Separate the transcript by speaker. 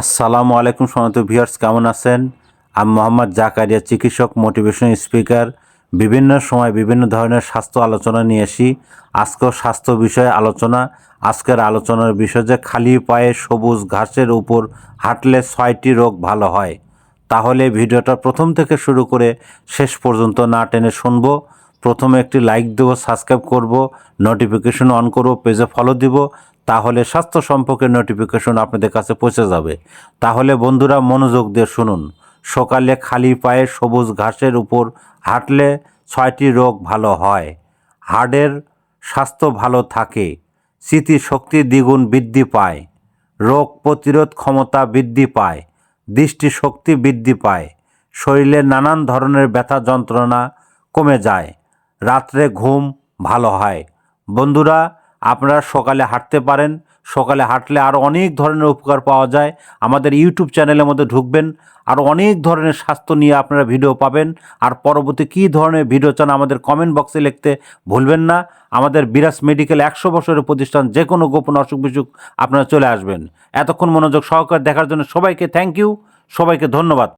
Speaker 1: আসসালামু আলাইকুম সমত ভিউয়ার্স, কেমন আছেন? আমি মোহাম্মদ জাকারিয়া, চিকিৎসক মোটিভেশন স্পিকার বিভিন্ন সময় বিভিন্ন ধরনের স্বাস্থ্য আলোচনা নিয়ে আসি। আজকেও স্বাস্থ্য বিষয়ে আলোচনা। আজকের আলোচনার বিষয় যে খালি পায়ে সবুজ ঘাসের উপর হাঁটলে ছয়টি রোগ ভালো হয়। তাহলে ভিডিওটা প্রথম থেকে শুরু করে শেষ পর্যন্ত না টেনে শুনব। প্রথমে একটি লাইক দেবো সাবস্ক্রাইব করব নোটিফিকেশন অন করব পেজে ফলো দিব। তাহলে স্বাস্থ্য সম্পর্কে নোটিফিকেশন আপনাদের কাছে পৌঁছে যাবে। তাহলে বন্ধুরা মনোযোগ দিয়ে শুনুন। সকালে খালি পায়ে সবুজ ঘাসের উপর হাঁটলে ছয়টি রোগ ভালো হয়। হাড়ের স্বাস্থ্য ভালো থাকে। স্মৃতিশক্তি দ্বিগুণ বৃদ্ধি পায়। রোগ প্রতিরোধ ক্ষমতা বৃদ্ধি পায়। দৃষ্টিশক্তি বৃদ্ধি পায়। শরীরে নানান ধরনের ব্যথা যন্ত্রণা কমে যায়। রাত্রে ঘুম ভালো হয়। বন্ধুরা আপনারা সকালে হাঁটতে পারেন। সকালে হাঁটলে আরও অনেক ধরনের উপকার পাওয়া যায়। আমাদের ইউটিউব চ্যানেলের মধ্যে ঢুকবেন। আর অনেক ধরনের স্বাস্থ্য নিয়ে আপনারা ভিডিও পাবেন। আর পরবর্তী কী ধরনের ভিডিও চান আমাদের কমেন্ট বক্সে লিখতে ভুলবেন না। আমাদের বিরাজ মেডিকেল একশো বছরের প্রতিষ্ঠান, যে কোনো গোপন অসুখ বিসুখ আপনারা চলে আসবেন। এতক্ষণ মনোযোগ সহকারে দেখার জন্য সবাইকে থ্যাংক ইউ সবাইকে ধন্যবাদ।